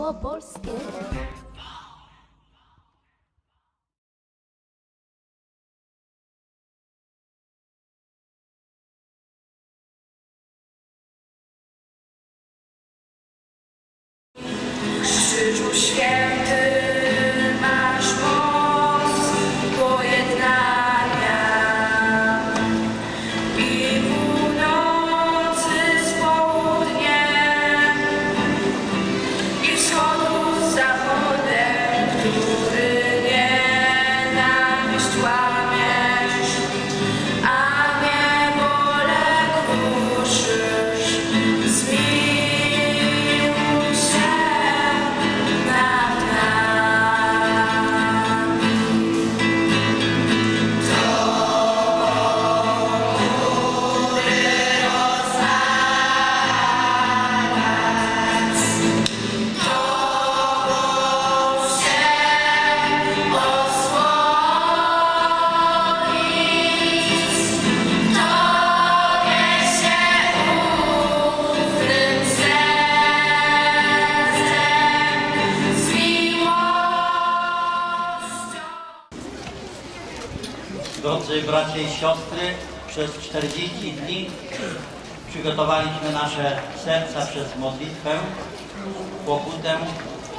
małopolskie. Krzyżu święty Drodzy bracia i siostry, przez 40 dni przygotowaliśmy nasze serca przez modlitwę, pokutę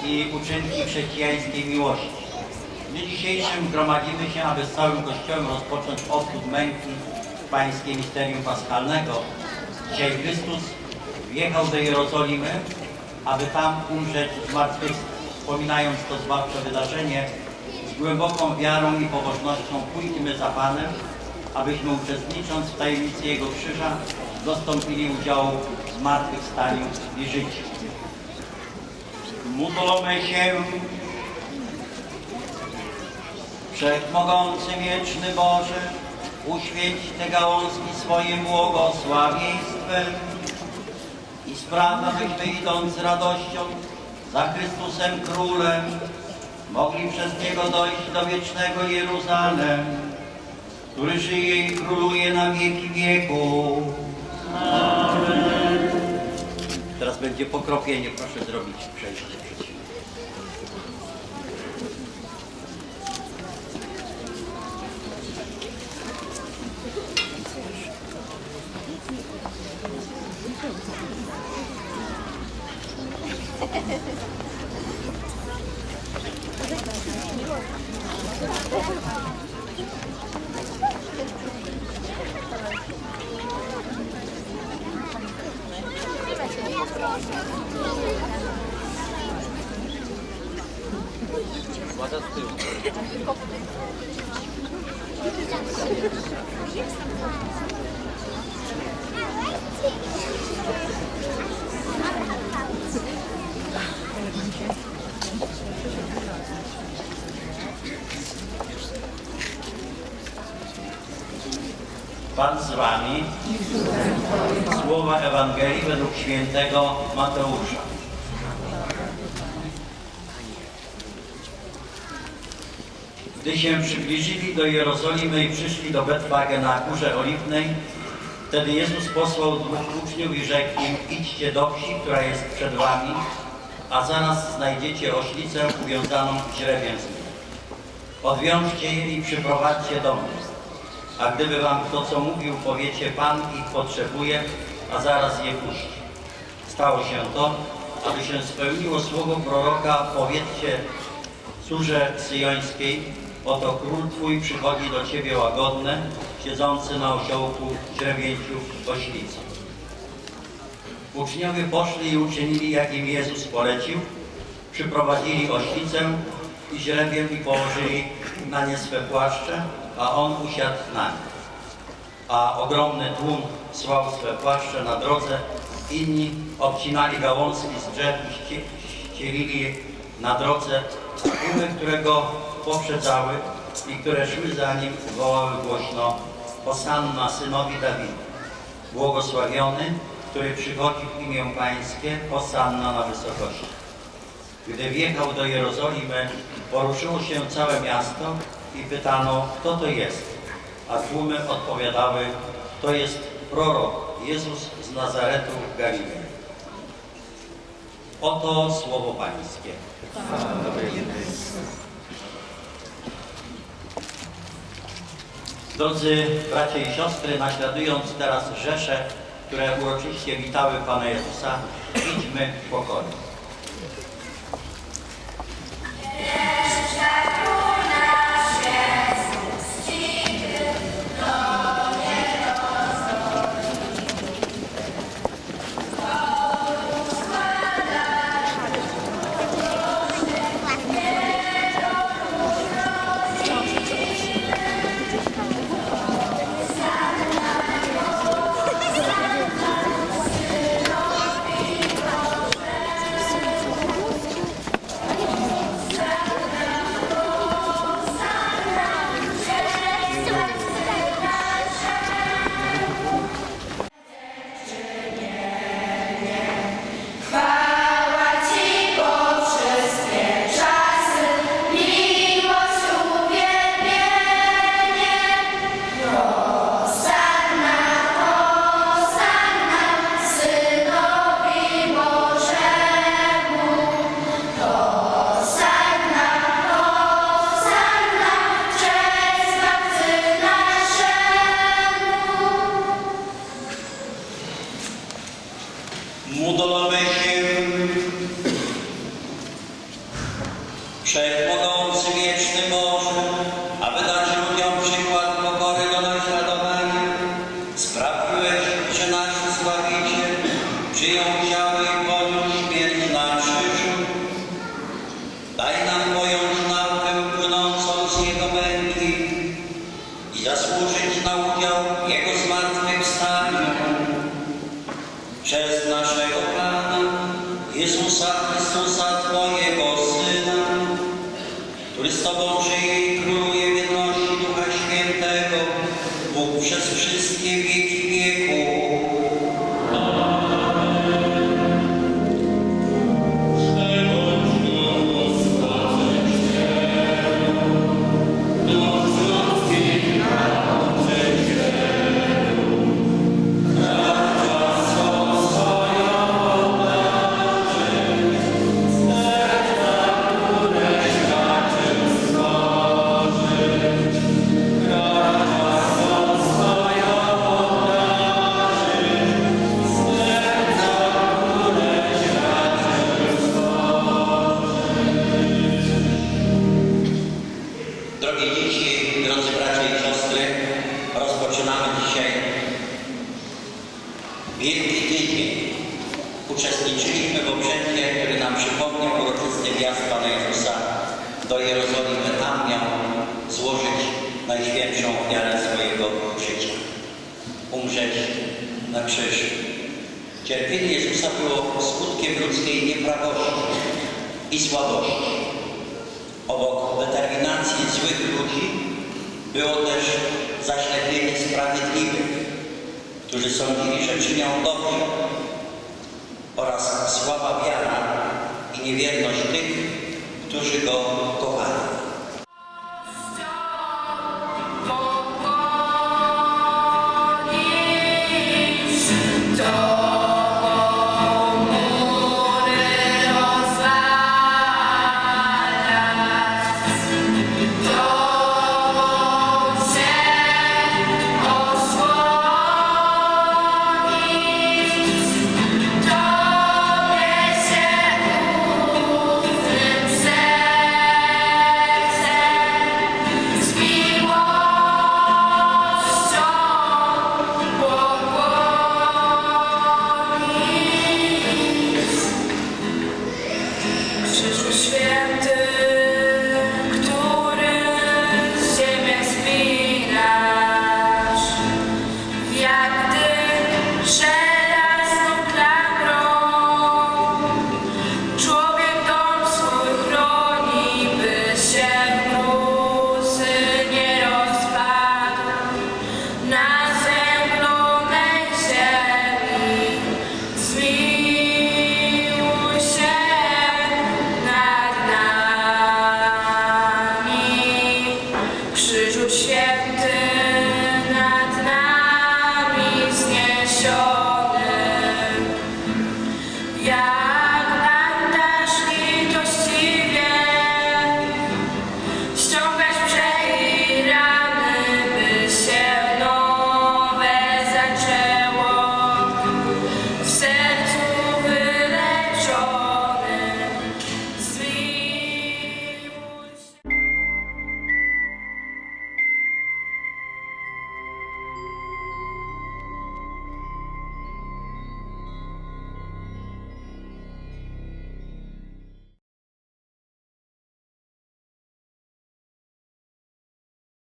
i uczynki chrześcijańskiej miłości. W dniu dzisiejszym gromadzimy się, aby z całym Kościołem rozpocząć obchód męki Pańskiej Misterium Paschalnego. Dzisiaj Chrystus wjechał do Jerozolimy, aby tam umrzeć zmartwychwstać. Wspominając to zbawcze wydarzenie, z głęboką wiarą i pobożnością pójdźmy za Panem, abyśmy uczestnicząc w tajemnicy Jego krzyża dostąpili udziału w zmartwychwstaniu i życiu. Módlmy się Wszechmogący wieczny Boże, uświęć te gałązki swoim błogosławieństwem i spraw, abyśmy idąc z radością za Chrystusem Królem, mogli przez Niego dojść do wiecznego Jeruzalem, który żyje i króluje na wieki wieków. Teraz będzie pokropienie, proszę zrobić przejście przed siebie. Pan z Wami. Słowa Ewangelii według świętego Mateusza. Gdy się przybliżyli do Jerozolimy i przyszli do Betfage na Górze Oliwnej, wtedy Jezus posłał dwóch uczniów i rzekł im, idźcie do wsi, która jest przed wami, a zaraz znajdziecie oślicę uwiązaną z nim. Odwiążcie je i przyprowadźcie do mnie. A gdyby wam kto co mówił, powiecie, Pan ich potrzebuje, a zaraz je puści. Stało się to, aby się spełniło słowo proroka, powiedzcie córze syjońskiej, oto król Twój przychodzi do Ciebie łagodny, siedzący na osiołku źrebięciu oślicy. Uczniowie poszli i uczynili, jak im Jezus polecił. Przyprowadzili oślicę i źrebiem i położyli na nie swe płaszcze, a on usiadł na nie. A ogromny tłum słał swe płaszcze na drodze, inni obcinali gałązki z drzew i ści- ścielili je na drodze, tłumy, które go poprzedzały i które szły za nim, wołały głośno Hosanna synowi Dawida. Błogosławiony, który przychodzi w imię Pańskie, Hosanna na wysokości. Gdy wjechał do Jerozolimy, poruszyło się całe miasto i pytano, kto to jest. A tłumy odpowiadały, to jest prorok Jezus z Nazaretu w Galilei. Oto słowo Pańskie. Drodzy bracia i siostry, naśladując teraz rzesze, które uroczyście witały Pana Jezusa, idźmy w pokoju. Który Wielki Tydzień. Uczestniczyliśmy w obrzędzie, który nam przypomniał uroczysty wjazd Pana Jezusa do Jerozolimy. Tam miał złożyć najświętszą ofiarę swojego życia. Umrzeć na krzyżu. Cierpienie Jezusa było skutkiem ludzkiej nieprawości i słabości. Obok determinacji złych ludzi było też zaślepienie sprawiedliwych, którzy sądzili, że czynią dobrze oraz słaba wiara i niewierność tych, którzy go kochali.